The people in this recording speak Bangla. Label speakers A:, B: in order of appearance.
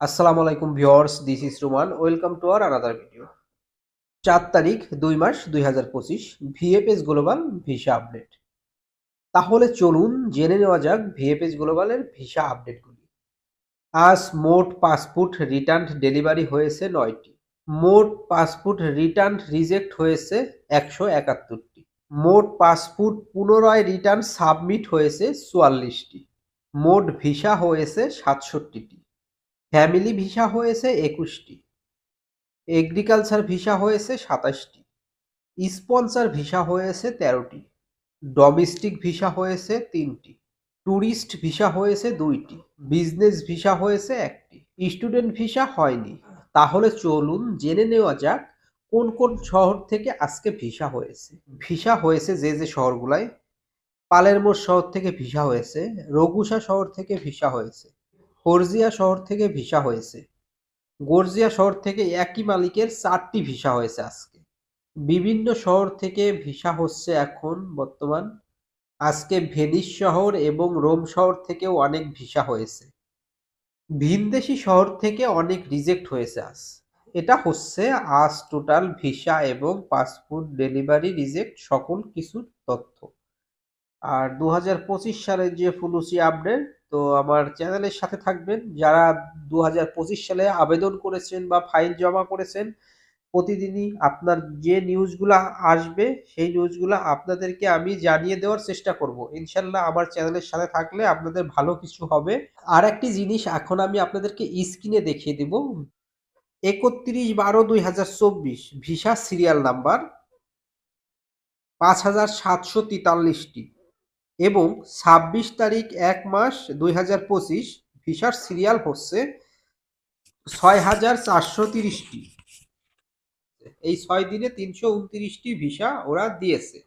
A: আসসালামু আলাইকুম viewers this is Roman welcome to our another video চার তারিখ, দুই মাস দুই হাজার পঁচিশ ভিএফএস গ্লোবাল ভিসা আপডেট তাহলে চলুন জেনে নেওয়া যাক ভিএফএস গ্লোবালের ভিসা আপডেটগুলি আজ মোট পাসপোর্ট রিটার্ন ডেলিভারি হয়েছে নয়টি। মোট পাসপোর্ট রিটার্ন রিজেক্ট হয়েছে একশো একাত্তরটি। মোট পাসপোর্ট পুনরায় রিটার্ন সাবমিট হয়েছে চুয়াল্লিশটি। মোট ভিসা হয়েছে সাতষট্টিটি। ফ্যামিলি ভিসা হয়েছে একুশটি। এগ্রিকালচার ভিসা হয়েছে সাতাশটি। স্পন্সর ভিসা হয়েছে তেরোটি। ডোমেস্টিক ভিসা হয়েছে তিনটি। ট্যুরিস্ট ভিসা হয়েছে দুইটি। বিজনেস ভিসা হয়েছে একটি। স্টুডেন্ট ভিসা হয়নি। তাহলে চলুন জেনে নেওয়া যাক কোন কোন শহর থেকে আজকে ভিসা হয়েছে। ভিসা হয়েছে যে যে শহরগুলায়। পালেরমোর শহর থেকে ভিসা হয়েছে। রঘুসা শহর থেকে ভিসা হয়েছে। ফরজিয়া শহর থেকে ভিসা হয়েছে। গর্জিয়া শহর থেকে একই মালিকের চারটি ভিসা হয়েছে আজকে। বিভিন্ন শহর থেকে ভিসা হচ্ছে এখন বর্তমান। আজকে ভেনিস শহর এবং রোম শহর থেকেও অনেক ভিসা হয়েছে। ভিনদেশি শহর থেকে অনেক রিজেক্ট হয়েছে আজ। এটা হচ্ছে আজ টোটাল ভিসা এবং পাসপোর্ট ডেলিভারি রিজেক্ট সকল কিছুর তথ্য। আর দু হাজার পঁচিশ সালের যে ফুলুসি আপডেট তো আমার চ্যানেলের সাথে থাকবেন। যারা দু হাজার পঁচিশ সালে আবেদন করেছেন বা ফাইল জমা করেছেন, প্রতিদিনই আপনার যে নিউজগুলো আসবে, সেই নিউজগুলো আপনাদেরকে আমি জানিয়ে দেওয়ার চেষ্টা করব। ইনশাল্লাহ আমার চ্যানেলের সাথে থাকলে আপনাদের ভালো কিছু হবে। আর একটি জিনিস এখন আমি আপনাদেরকে স্ক্রিনে দেখিয়ে দেব। একত্রিশ বারো দুই হাজার চব্বিশ, ভিসা সিরিয়াল নাম্বার পাঁচ হাজার সাতশো তেতাল্লিশটি। এবং ছাব্বিশ তারিখ এক মাস দুই হাজার পঁচিশ ভিসার সিরিয়াল হচ্ছে ছয় হাজার চারশো তিরিশটি। এই ছয় দিনে তিনশো উনত্রিশটি ভিসা ওরা দিয়েছে।